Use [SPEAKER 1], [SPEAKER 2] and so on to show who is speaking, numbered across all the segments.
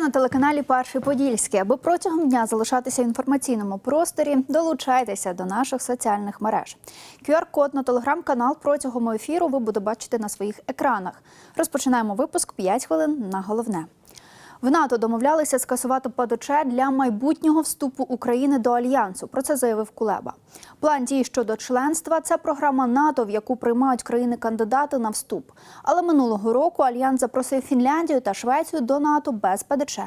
[SPEAKER 1] На телеканалі Перший Подільський. Аби протягом дня залишатися в інформаційному просторі, долучайтеся до наших соціальних мереж. QR-код на телеграм-канал протягом ефіру ви будете бачити на своїх екранах. Розпочинаємо випуск 5 хвилин на головне. В НАТО домовлялися скасувати ПДЧ для майбутнього вступу України до альянсу. Про це заявив Кулеба. План дій щодо членства це програма НАТО, в яку приймають країни-кандидати на вступ. Але минулого року альянс запросив Фінляндію та Швецію до НАТО без ПДЧ.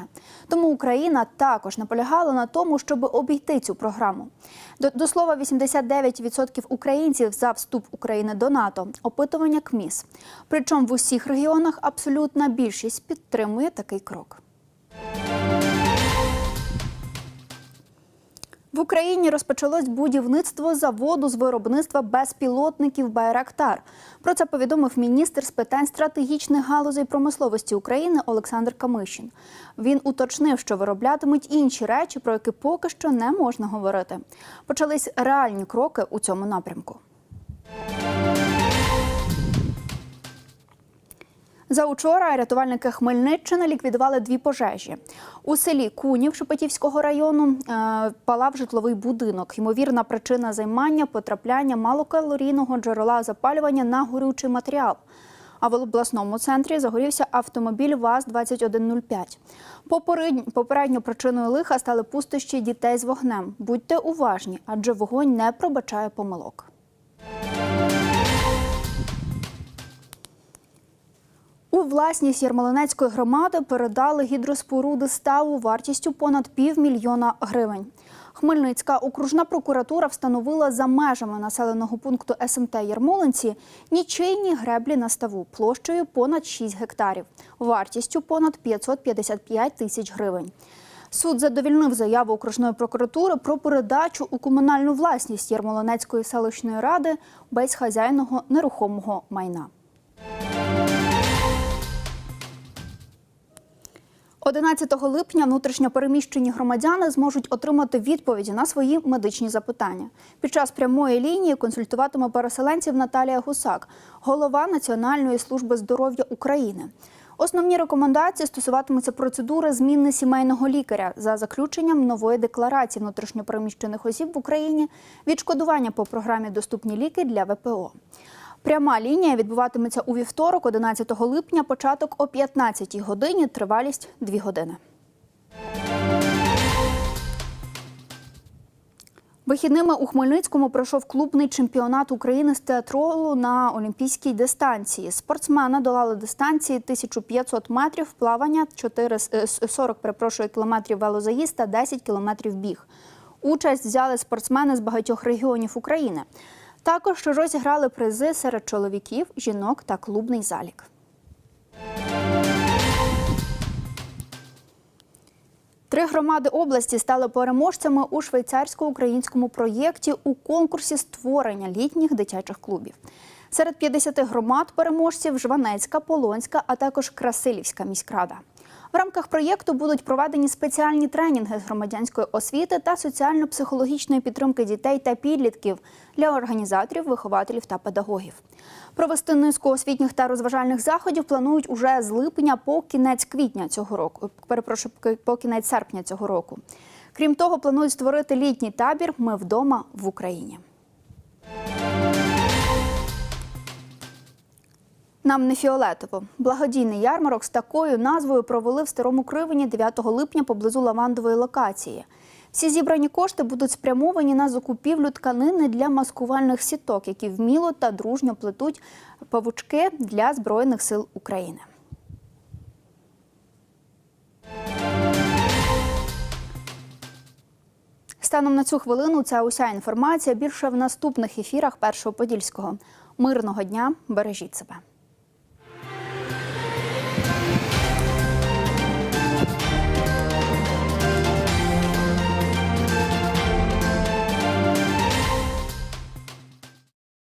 [SPEAKER 1] Тому Україна також наполягала на тому, щоб обійти цю програму. До, до слова, 89% українців за вступ України до НАТО. Опитування КМІС. Причому в усіх регіонах абсолютна більшість підтримує такий крок. Україні розпочалось будівництво заводу з виробництва безпілотників Байрактар. Про це повідомив міністр з питань стратегічних галузей промисловості України Олександр Камишин. Він уточнив, що вироблятимуть інші речі, про які поки що не можна говорити. Почались реальні кроки у цьому напрямку. За учора рятувальники Хмельниччини ліквідували дві пожежі. У селі Кунів Шепетівського району е, палав житловий будинок. Ймовірна причина займання потрапляння малокалорійного джерела запалювання на горючий матеріал. А в обласному центрі загорівся автомобіль ВАЗ-2105. Попередньо, причиною лиха стали пустощі дітей з вогнем. Будьте уважні, адже вогонь не пробачає помилок. У власність Ярмолинецької громади передали гідроспоруди ставу вартістю понад півмільйона гривень. Хмельницька окружна прокуратура встановила за межами населеного пункту СМТ Ярмолинці нічийні греблі на ставу площею понад 6 гектарів, вартістю понад 555 тисяч гривень. Суд задовільнив заяву окружної прокуратури про передачу у комунальну власність Ярмолинецької селищної ради безхазяйного нерухомого майна. 11 липня внутрішньопереміщені громадяни зможуть отримати відповіді на свої медичні запитання. Під час прямої лінії консультуватиме переселенців Наталія Гусак, голова Національної служби здоров'я України. Основні рекомендації стосуватимуться процедури зміни сімейного лікаря за заключенням нової декларації внутрішньопереміщених осіб в Україні, відшкодування по програмі Доступні ліки для ВПО. Пряма лінія відбуватиметься у вівторок, 11 липня, початок о 15 годині, тривалість 2 години. Вихідними у Хмельницькому пройшов клубний чемпіонат України з театролу на олімпійській дистанції. Спортсмени долали дистанції 1500 метрів плавання, 4, е, 40 перепрошую, кілометрів велозаїзд та 10 кілометрів біг. Участь взяли спортсмени з багатьох регіонів України. Також розіграли призи серед чоловіків, жінок та клубний залік. Три громади області стали переможцями у швейцарсько-українському проєкті у конкурсі створення літніх дитячих клубів. Серед 50 громад переможців Жванецька, Полонська, а також Красилівська міськрада. В рамках проєкту будуть проведені спеціальні тренінги з громадянської освіти та соціально-психологічної підтримки дітей та підлітків для організаторів, вихователів та педагогів. Провести низку освітніх та розважальних заходів планують уже з липня по кінець квітня цього року. Перепрошую, по кінець серпня цього року. Крім того, планують створити літній табір Ми вдома в Україні. Нам не фіолетово. Благодійний ярмарок з такою назвою провели в Старому Кривені 9 липня поблизу лавандової локації. Всі зібрані кошти будуть спрямовані на закупівлю тканини для маскувальних сіток, які вміло та дружньо плетуть павучки для Збройних сил України. Станом на цю хвилину це уся інформація. Більше в наступних ефірах Першого Подільського. Мирного дня, бережіть себе.